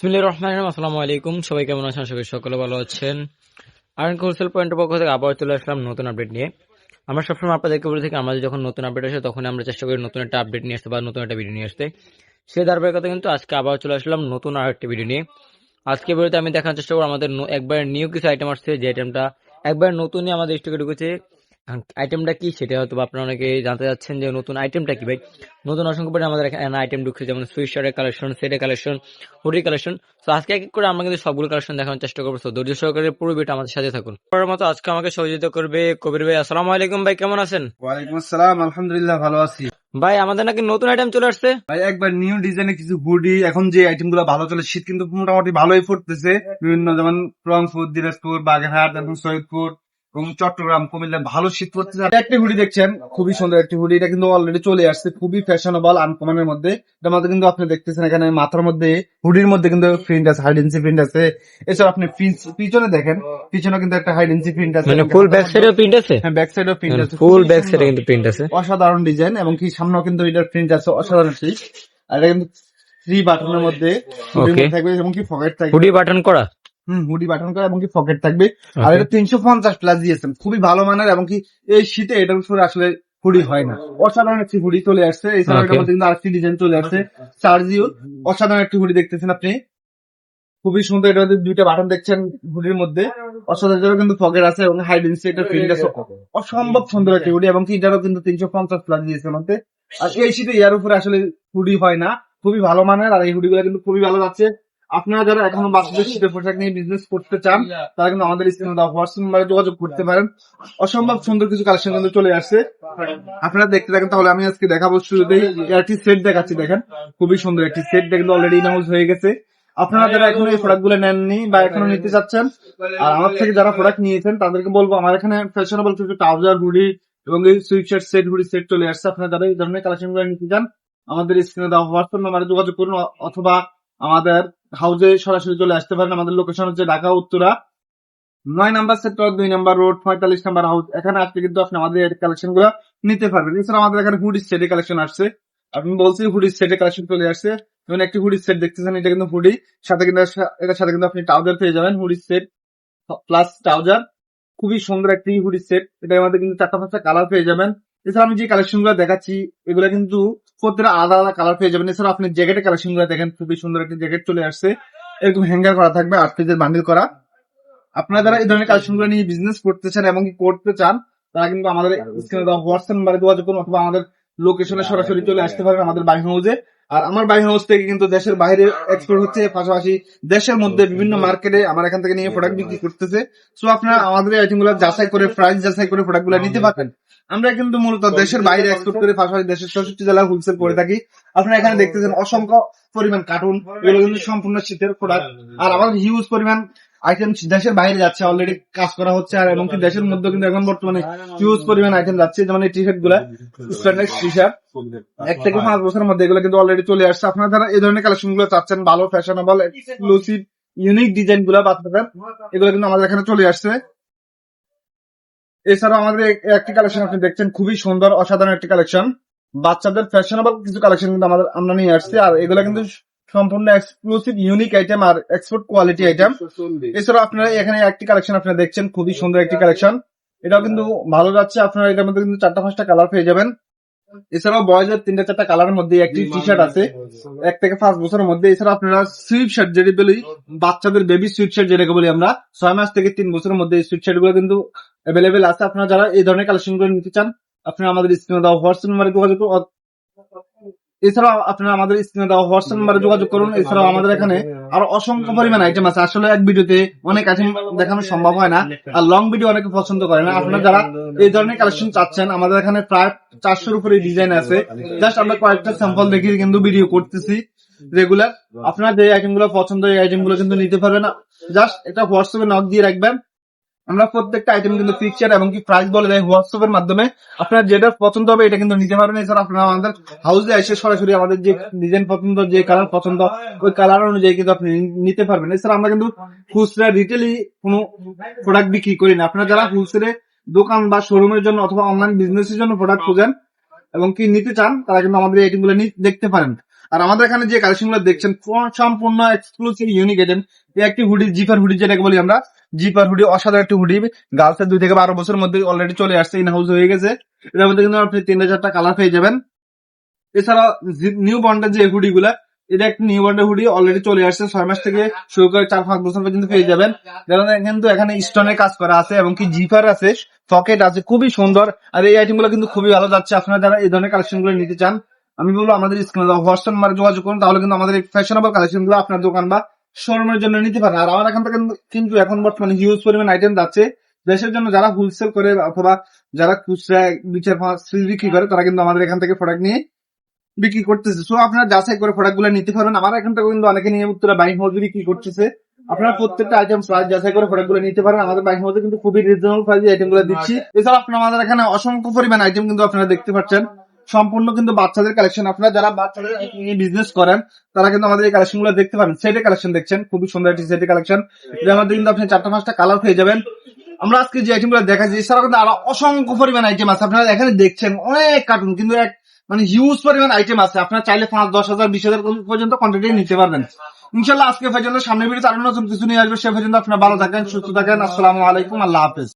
বিসমিল্লাহির রহমানির রহিম, আসসালামু আলাইকুম। সবাই কেমন আছেন? আশা সকলে ভালো আছেন। আয়রন হোলসেল পয়েন্টের পক্ষ থেকে আবার চলে আসলাম নতুন আপডেট নিয়ে। আমরা সবসময় আপনাদেরকে বলে থাকি, আমাদের যখন নতুন আপডেট আসে তখন আমরা চেষ্টা করি নতুন একটা আপডেট নিয়ে আসতে বা নতুন একটা ভিডিও নিয়ে আসতে। সেই ধারাবাহিকতা কিন্তু আজকে আবার চলে আসলাম নতুন আর একটা ভিডিও নিয়ে। আজকে ভিডিওতে আমি দেখার চেষ্টা করব আমাদের একবার নিউ কিছু আইটেম আসছে, যে আইটেমটা একবার নতুনই আমাদের স্টকে ঢুকেছে। আইটেমটা কি? সেটা হয়তো আপনারা অনেকে জানতে চাচ্ছেন যে নতুন আইটেমটা কি ভাই? নতুন অসংখ্য পরিমাণে আমাদের এখানে আইটেম ঢুকছে যেমন শার্টের কালেকশন সেটের কালেকশন হুডি কালেকশন তো আজকে এক এক করে আমরা কিন্তু সবগুলো কালেকশন দেখানোর চেষ্টা করব। তো ধৈর্য সহকারে পুরো ভিডিও আমাদের সাথে থাকুন। পরের মতো আজকে আমাকে সহযোগিতা করবে কবির ভাই। আসসালামু আলাইকুম ভাই কেমন আছেন? ওয়ালাইকুম আসসালাম আলহামদুলিল্লাহ ভালো আছি। ভাই আমাদের নাকি নতুন আইটেম চলে আসছে। ভাই একবার নিউ ডিজাইনের কিছু হুডি এখন যে আইটেমগুলো ভালো চলে শীত কিন্তু মোটামুটি ভালোই পড়তেছে বিভিন্ন যেমন রংপুর দিনাজপুর বাগেরহাট এবং সৈয়দপুর এবং চট্টগ্রাম কুমিল্লা ভালো শীত পড়তেছে একটি হুডি দেখছেন? খুবই সুন্দর একটি হুডি। এটা কিন্তু অলরেডি চলে আসছে। খুবই ফ্যাশনেবল আনকমনের মধ্যে। এটার মধ্যে কিন্তু আপনি দেখতেছেন এখানে মাথার মধ্যে। হুডির মধ্যে কিন্তু প্রিন্ট আছে হাইড হাইডেন্সি প্রিন্ট আছে। এছাড়া আপনি পিছ- পিছনে দেখেন পিছনে কিন্তু একটা হাইড হাইডেন্সি প্রিন্ট আছে। মানে ফুল ব্যাক সাইডেও প্রিন্ট আছে? হ্যাঁ ব্যাক সাইডেও প্রিন্ট আছে। Full back. সাইডে কিন্তু প্রিন্ট আছে। অসাধারণ ডিজাইন এবং কি সামনেও কিন্তু এটার প্রিন্ট আছে অসাধারণ ঠিক। আর এটা কিন্তু থ্রি বাটনের মধ্যে। মধ্যে থাকবে এবং কি পকেট থাকবে। হুডি বাটন করা? হুম হুডি বাটন করা এবং কি পকেট থাকবে। আর এটা তিনশো পঞ্চাশ প্লাস দিয়েছেন খুবই ভালো মানের এবং কি এই শীতে এটার উপরে আসলে হুডি হয় না। অসাধারণ একটি হুডি চলে আসছে। Okay. এটার মধ্যে কিন্তু আরেকটি ডিজাইন চলে আসছে চার্জিও। অসাধারণ একটি হুডি দেখতেছেন আপনি। খুবই সুন্দর এটা দুইটা বাটন দেখছেন হুডির মধ্যে। অসাধারণ কিন্তু পকেট আছে এবং হাইডেন্সি একটা প্রিন্ট আছে। অসম্ভব সুন্দর একটি হুডি এবং কি এটারও কিন্তু তিনশো পঞ্চাশ প্লাস দিয়েছে মধ্যে আর এই শীতে ইয়ার উপরে আসলে হুডি হয় না। খুবই ভালো মানের আর এই হুডি গুলো কিন্তু খুবই ভালো যাচ্ছে। আপনারা যারা এখনও বাচ্চাদের শীতের পোশাক নিয়ে বিজনেস করতে চান তারা কিন্তু আমাদের স্ক্রিনে দেওয়া হোয়াটসঅ্যাপ নাম্বারে যোগাযোগ করতে পারেন। অসম্ভব সুন্দর কিছু কালেকশন কিন্তু চলে আসছে। আপনারা দেখতে থাকেন তাহলে আমি আজকে দেখাবো শুরুতেই একটি সেট দেখাচ্ছি দেখেন। খুবই সুন্দর একটি সেট কিন্তু অলরেডি ইনাউন্স হয়ে গেছে। আপনারা যারা এখনও এই প্রোডাক্টগুলো নেননি বা এখনও নিতে চাচ্ছেন আর আমার থেকে যারা প্রোডাক্ট নিয়েছেন তাদেরকে বলব আমার এখানে ফ্যাশনেবল কিছু ট্রাউজার হুডি এবং এই সুইটশার্ট সেট হুডি সেট চলে আসছে। আপনারা যারা এই ধরনের কালেকশনগুলো নিতে চান আমাদের স্ক্রিনে দেওয়া হোয়াটসঅ্যাপ নাম্বারে যোগাযোগ করুন অথবা আমাদের হাউজে সরাসরি চলে আসতে পারেন আমাদের লোকেশন হচ্ছে ঢাকা, উত্তরা। নয় নাম্বার সেক্টর দুই নাম্বার রোড পঁয়তাল্লিশ নাম্বার হাউস এখানে আসলে কিন্তু আপনি আমাদের কালেকশনগুলো নিতে পারবেন। এছাড়া আমাদের এখানে হুডি সেটে কালেকশন আসছে। আপনি বলছি হুডি সেটে কালেকশন চলে আসছে। যেমন একটি হুডি সেট দেখতেছেন, এটা কিন্তু হুডি সাথে কিন্তু এটার সাথে কিন্তু আপনি ট্রাউজার পেয়ে যাবেন হুডি সেট প্লাস ট্রাউজার খুবই সুন্দর একটি হুডি সেট এটা আমাদের কিন্তু চারটা পাঁচটা কালার পেয়ে যাবেন। এছাড়া আমি যে কালেকশনগুলো দেখাচ্ছি, এগুলো কিন্তু প্রত্যেকটা আলাদা আলাদা কালার পেয়ে যাবেন। এছাড়া আপনি জ্যাকেটের কালেকশনগুলো দেখেন, খুবই সুন্দর একটি জ্যাকেট চলে আসছে। এরকম হ্যাঙ্গার করা থাকবে, আট পেজের বান্ডিল করা। আপনারা যারা এই ধরনের কালেকশনগুলো নিয়ে বিজনেস করতে চান এবং করতে চান, তারা কিন্তু আমাদের হোয়াটসঅ্যাপ নাম্বারে যোগাযোগ করুন অথবা আমাদের লোকেশনে সরাসরি চলে আসতে পারেন আমাদের বাইক হাউসে। আর আমার বাইক হাউস থেকে কিন্তু দেশের বাইরে এক্সপোর্ট হচ্ছে পাশাপাশি দেশের মধ্যে বিভিন্ন মার্কেটে আমার এখান থেকে নিয়ে প্রোডাক্ট বিক্রি করতেছে। সো আপনারা আমাদের আইটেমগুলো যাচাই করে প্রাইস যাচাই করে প্রোডাক্টগুলো নিতে পারবেন। আমরা কিন্তু মূলত দেশের বাইরে এক্সপোর্ট করে পাশাপাশি দেশের চৌষট্টি জেলা হোলসেল করে থাকি। আপনারা এখানে দেখতেছেন অসংখ্য পরিমাণ কার্টুন এগুলো কিন্তু সম্পূর্ণ শীতের প্রোডাক্ট আর আমাদের হিউজ পরিমাণ আইটেম দেশের বাইরে যাচ্ছে অলরেডি কাজ করা হচ্ছে আর এমনকি দেশের মধ্যে কিন্তু এখন বর্তমানে হিউজ পরিমাণ আইটেম যাচ্ছে যেমন এই টি শার্টগুলা স্ট্যান্ডার্ড টি শার্ট এক থেকে পাঁচ বছরের মধ্যে এগুলো কিন্তু অলরেডি চলে আসছে। আপনারা যারা এই ধরনের কালেকশনগুলো চাচ্ছেন ভালো ফ্যাশনেবল এক্সক্লুসিভ ইউনিক ডিজাইনগুলা বাচ্চাদের এগুলো কিন্তু আমাদের এখানে চলে আসছে। এছাড়াও আমাদের একটি কালেকশন আপনি দেখছেন খুবই সুন্দর অসাধারণ একটি কালেকশন বাচ্চাদের ফ্যাশনেবল কিছু কালেকশন কিন্তু আমাদের আমরা নিয়ে আসছি আর এগুলো কিন্তু সম্পূর্ণ এক্সক্লুসিভ ইউনিক আইটেম আর এক্সপোর্ট কোয়ালিটি আইটেম এছাড়া আপনারা এখানে একটি কালেকশন আপনারা দেখছেন খুবই সুন্দর একটি কালেকশন এটাও কিন্তু ভালো যাচ্ছে আপনারা এটার মধ্যে কিন্তু চারটা পাঁচটা কালার পেয়ে যাবেন। এছাড়াও বয়েজের তিনটা চারটা কালারের মধ্যে একটি টি শার্ট আছে। এক থেকে পাঁচ বছরের মধ্যে। এছাড়া আপনারা সুইপ শার্ট যেটি বলি বাচ্চাদের বেবি সুইপ শার্ট যেটাকে বলি আমরা ছয় মাস থেকে তিন বছরের মধ্যে এই সুইপ শার্টগুলো কিন্তু অ্যাভেলেবেল আছে। আপনারা যারা এই ধরনের কালেকশনগুলো নিতে চান আপনারা আমাদের স্ক্রিনে দেওয়া হোয়াটসঅ্যাপ নাম্বারে যোগাযোগ এছাড়াও আপনারা আমাদের স্ক্রিনে দেওয়া হোয়াটসঅ্যাপ নাম্বারে যোগাযোগ করুন। এছাড়াও আমাদের এখানে আরও অসংখ্য পরিমাণ আইটেম আছে। আসলে এক ভিডিওতে অনেক আইটেম দেখানো সম্ভব হয় না। আর লং ভিডিও অনেকে পছন্দ করে না। আপনারা যারা এই ধরনের কালেকশন চাচ্ছেন আমাদের এখানে প্রায় চারশোর উপরে ডিজাইন আছে। জাস্ট আমরা কয়েকটা স্যাম্পল দেখিয়ে কিন্তু ভিডিও করতেছি রেগুলার আপনারা যে আইটেমগুলো পছন্দ এই আইটেমগুলো কিন্তু নিতে পারবেন জাস্ট এটা হোয়াটসঅ্যাপে নক দিয়ে রাখবেন। আমরা প্রত্যেকটা আইটেম কিন্তু পিকচার এবং কি প্রাইস বলে দেয় হোয়াটসঅ্যাপ এর মাধ্যমে। আপনার যেটা পছন্দ হবে, এটা কিন্তু নিতে পারবেন এছাড়া আপনারা আমাদের হাউসে এসে সরাসরি আমাদের যে ডিজাইন পছন্দ, যে কালার পছন্দ, ওই কালার অনুযায়ী কিন্তু আপনি নিতে পারবেন। এছাড়া আমরা কিন্তু খুচরা রিটেলি কোনো প্রোডাক্ট বিক্রি করি না। আপনারা যারা হোলসেলে দোকান বা শোরুমের জন্য অথবা অনলাইন বিজনেসের জন্য প্রোডাক্ট খোঁজেন এবং কি নিতে চান, তারা কিন্তু আমাদের আইটেমগুলো দেখতে পারেন। আর আমাদের এখানে যে কালেকশনগুলো দেখছেন, সম্পূর্ণ এক্সক্লুসিভ ইউনিক আইটেম একটি হুডি জিপার হুডি যেটাকে বলি আমরা জিপার হুডি অসাধারণ একটি হুডি। গার্লসের দুই থেকে বারো বছরের মধ্যে অলরেডি চলে আসছে ইন হাউস হয়ে গেছে। এটার মধ্যে কিন্তু আপনি তিনটা চারটা কালার পেয়ে যাবেন। এছাড়া নিউ বন্ডের যে হুডি গুলা এটা একটা নিউ বন্ডের হুডি অলরেডি চলে আসছে। ছয় মাস থেকে শুরু করে চার পাঁচ বছর পর্যন্ত পেয়ে যাবেন। কারণ কিন্তু এখানে স্টোনের কাজ করা আছে এবং কি জিপার আছে পকেট আছে, খুবই সুন্দর। আর এই আইটেমগুলো কিন্তু খুবই ভালো যাচ্ছে। আপনারা যারা এই ধরনের কালেকশনগুলো নিতে চান, আমি বলব আমাদের স্ক্রিনে হোয়াটসঅ্যাপ নাম্বারে যোগাযোগ করুন। তাহলে কিন্তু আমাদের ফ্যাশনেবল কালেকশনগুলো আপনার দোকান বা শোরুমের জন্য নিতে পারেন। আর আমার এখান থেকে কিন্তু এখন বর্তমানে হিউজ পরিমাণ আইটেম যাচ্ছে। দেশের জন্য যারা হোলসেল করে অথবা যারা খুচরা দুই চার বিক্রি করে, তারা কিন্তু আমাদের এখান থেকে প্রোডাক্ট নিয়ে বিক্রি করতেছে। সো আপনারা যাচাই করে প্রোডাক্টগুলো নিতে পারবেন আমার এখান থেকে কিন্তু অনেকে নিয়ে উত্তরা বাইং হাউস বিক্রি করতেছে। আপনারা প্রত্যেকটা আইটেম প্রাইস যাচাই করে প্রোডাক্টগুলো নিতে পারেন। আমাদের বাইং হাউসে কিন্তু খুবই রিজনেবল প্রাইসে আইটেমগুলো দিচ্ছি। এছাড়া আপনারা আমাদের এখানে অসংখ্য পরিমাণ আইটেম কিন্তু আপনারা দেখতে পাচ্ছেন। সম্পূর্ণ কিন্তু বাচ্চাদের কালেকশন আপনারা যারা বাচ্চাদের বিজনেস করেন, তারা কিন্তু আমাদের এই কালেকশনগুলো দেখতে পারেন সেটের কালেকশন দেখছেন, খুবই সুন্দর একটি সেটের কালেকশন এর মধ্যে কিন্তু আপনি চারটা পাঁচটা কালার পেয়ে যাবেন। আমরা আজকে যে আইটেমগুলো দেখাচ্ছি, এছাড়াও কিন্তু আরও অসংখ্য পরিমাণ আইটেম আছে। আপনারা এখানে দেখছেন অনেক কার্টুন কিন্তু এক মানে হিউজ পরিমাণ আইটেম আছে। আপনারা চাইলে পাঁচ, দশ হাজার, বিশ হাজার পর্যন্ত কোয়ান্টিটি নিতে পারবেন। ইনশাল্লাহ আজকে পর্যন্ত সামনে ভিডিওতে আরও নতুন কিছু নিয়ে আসবে। সে পর্যন্ত আপনারা ভালো থাকেন, সুস্থ থাকেন। আসসালামু আলাইকুম, আল্লাহ হাফেজ।